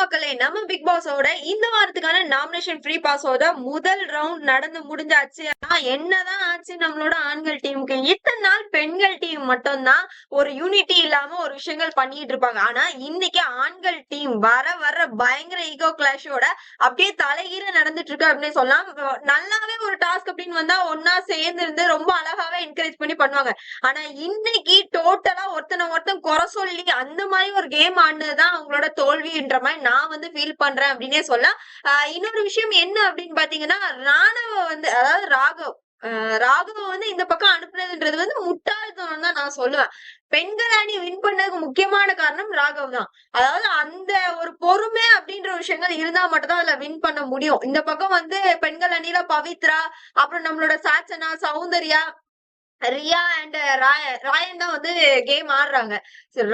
மக்களே நம்ம பிக் பாஸோட இந்த வாரத்துக்கான நாமினேஷன் ஃப்ரீ பாஸோட முதல் ரவுண்ட் நடந்து முடிஞ்சாச்சு. என்னதான் ஆச்சு? நம்மளோட ஆண்கள் டீமுக்கு இத்தனை நாள் பெண்கள் டீம் மட்டும்தான் ஒரு யூனிட்டி இல்லாம ஒரு விஷயங்கள் பண்ணிட்டு இருப்பாங்க. ஆனா இன்னைக்கு ஆண்கள் டீம் வர வர பயங்கர ஈகோ கிளாஷோட அப்படியே தலைகீழ நடந்துட்டு இருக்கு அப்படின்னு சொல்லலாம். நல்லாவே ஒரு டாஸ்க் அப்படின்னு வந்தா ஒன்னா சேர்ந்து இருந்து ரொம்ப அழகாவே என்கரேஜ் பண்ணி பண்ணுவாங்க. ஆனா இன்னைக்கு டோட்டலா ஒருத்தனை ஒருத்தன் குறை சொல்லி அந்த மாதிரி ஒரு கேம் ஆடினதுதான் அவங்களோட தோல்வின்ற மாதிரி நான் வந்து ஃபீல் பண்றேன் அப்படின்னே சொல்லலாம். இன்னொரு விஷயம் என்ன அப்படின்னு பாத்தீங்கன்னா ராணவ வந்து அதாவது ராகவ் ஆஹ் ராகவ வந்து இந்த பக்கம் அனுப்புனதுன்றது வந்து முட்டாள்தனம் தான் நான் சொல்லுவேன். பெண்கள் அணி வின் பண்ணதுக்கு முக்கியமான காரணம் ராகவ் தான். அதாவது அந்த ஒரு பொறுமை அப்படின்ற விஷயங்கள் இருந்தா மட்டும்தான் அதுல வின் பண்ண முடியும். இந்த பக்கம் வந்து பெண்கள் அணியில பவித்ரா அப்புறம் நம்மளோட சாச்சனா சௌந்தர்யா ரியா அண்ட் ராய ராயன் தான் வந்து கேம் ஆடுறாங்க.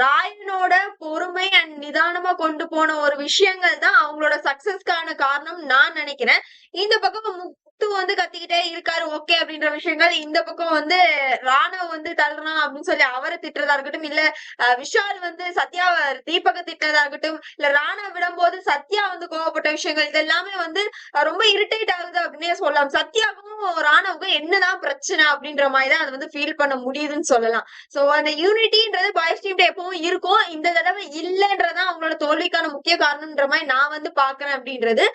ராயனோட பொறுமை அண்ட் நிதானமா கொண்டு போன ஒரு விஷயங்கள் தான் அவங்களோட சக்சஸ்க்கான காரணம் நான் நினைக்கிறேன். இந்த பக்கம் முத்து வந்து கத்திக்கிட்டே இருக்காரு ஓகே அப்படின்ற விஷயங்கள் இந்த பக்கம் வந்து ராணுவ வந்து தள்ளுறான் அப்படின்னு சொல்லி அவரை திட்டுறதா இருக்கட்டும் இல்ல அஹ், விஷால் வந்து சத்யா தீபக திட்டுறதா இருக்கட்டும் இல்ல ராணவ் விடும்போது சத்யா வந்து கோவப்பட்ட விஷயங்கள் இது எல்லாமே வந்து ரொம்ப இரிட்டேட் ஆகுது அப்படின்னே சொல்லலாம். சத்யாவுக்கும் ராணவுக்கும் என்னதான் பிரச்சனை அப்படின்ற மாதிரி தான் அது வந்து ஃபீல் பண்ண முடியுதுன்னு சொல்லலாம். சோ அந்த யூனிட்டின்றது பாய்ஸ் டீம் எப்பவும் இருக்கும். இந்த தடவை இல்லைன்றதான் அவங்களோட தோல்விக்கான முக்கிய காரணம்ன்ற மாதிரி நான் வந்து பாக்குறேன் அப்படின்றது.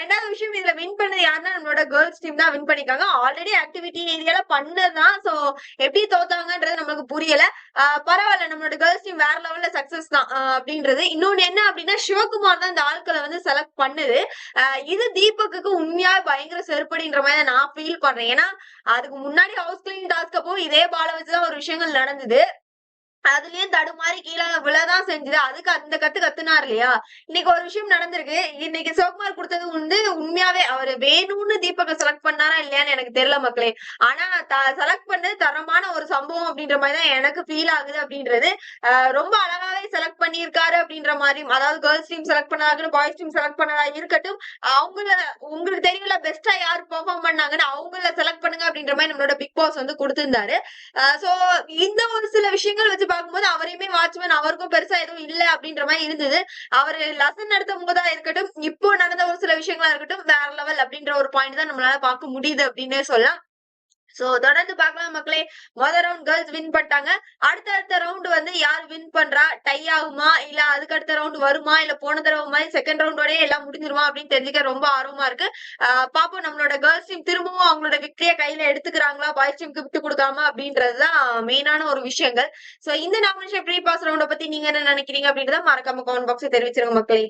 ரெண்டாவது விஷயம் இதுல வின் பண்ணது யாருன்னா நம்மளோட கேர்ள்ஸ் டீம் தான் வின் பண்ணிருக்காங்க. ஆல்ரெடி ஆக்டிவிட்டி ஏரியால பண்ணதான் சோ எப்படி தோத்தாங்கன்றது நம்மளுக்கு புரியல. ஆஹ் பரவாயில்ல நம்மளோட கேர்ள்ஸ் டீம் வேற லெவல்ல சக்சஸ் தான் அப்படின்றது. இன்னொன்னு என்ன அப்படின்னா சிவகுமார் தான் இந்த ஆட்களை வந்து செலக்ட் பண்ணுது. ஆஹ் இது தீபக்கு உண்மையா பயங்கர செருப்படின்ற மாதிரி தான் நான் ஃபீல் பண்றேன். ஏன்னா அதுக்கு முன்னாடி ஹவுஸ் கிளீன் டாஸ்க் அப்போ இதே பால வச்சுதான் ஒரு விஷயங்கள் நடந்தது. அதுலயும் தடுமாறி கீழே விழதான் செஞ்சது. அதுக்கு அந்த கத்து கத்துனார் இல்லையா? இன்னைக்கு ஒரு விஷயம் நடந்திருக்கு. இன்னைக்கு சிவகுமார் கொடுத்தது வந்து உண்மையாவே அவரு வேணும்னு தீபக செலக்ட் பண்ணாரா இல்லையான்னு எனக்கு தெரியல மக்களே. ஆனா செலக்ட் பண்ணது தரமான ஒரு சம்பவம் அப்படின்ற மாதிரி தான் எனக்கு ஃபீல் ஆகுது அப்படின்றது. ஆஹ் ரொம்ப அழகாவே செலக்ட் பண்ணியிருக்காரு அப்படின்ற மாதிரி அதாவது கேர்ள்ஸ் டீம் செலக்ட் பண்ணதாக பாய்ஸ் டீம் செலக்ட் பண்ணதா இருக்கட்டும் அவங்கள உங்களுக்கு தெரியல பெஸ்டா யார் பெர்ஃபார்ம் பண்ணாங்கன்னு அவங்கள செலக்ட் அப்படின்ற மாதிரி நம்மளோட பிக் பாஸ் வந்து கொடுத்திருந்தாரு. சோ இந்த ஒரு சில விஷயங்கள் வச்சு பார்க்கும்போது அவரையுமே வாட்ச்மேன் அவருக்கும் பெருசா எதுவும் இல்ல அப்படின்ற மாதிரி இருந்தது. அவரு லெசன் நடத்தும் போதா இருக்கட்டும் இப்போ நடந்த ஒரு சில விஷயங்களா இருக்கட்டும் வேற லெவல் அப்படின்ற ஒரு பாயிண்ட் தான் நம்மளால பார்க்க முடியுது அப்படின்னே சொல்லலாம். சோ தொடர்ந்து பார்க்கலாம் மக்களே. முதல் ரவுண்ட் கேர்ள்ஸ் வின் பண்ணிட்டாங்க. அடுத்த ரவுண்ட் வந்து யார் வின் பண்றா? டை ஆகுமா? இல்ல அதுக்கு அடுத்த ரவுண்ட் வருமா? இல்ல போன தடவை மாதிரி செகண்ட் ரவுண்டோடய எல்லாம் முடிஞ்சிருமா? அப்படின்னு தெரிஞ்சுக்க ரொம்ப ஆர்வமா இருக்கு. ஆஹ் பாப்போம். நம்மளோட கேர்ள்ஸ் டீம் திரும்பவும் அவங்களோட விக்டரிய கையில எடுத்துக்கிறாங்களா? பாய்ஸ் டீமுக்கு விட்டு கொடுக்காம அப்படின்றதுதான் மெயினான ஒரு விஷயங்கள். சோ இந்த நாமினேஷன் ப்ரீ பாஸ் ரவுண்ட பத்தி நீங்க என்ன நினைக்கிறீங்க அப்படின்றத மறக்காம கமெண்ட் பாக்ஸ் தெரிவிச்சிருங்க மக்களே.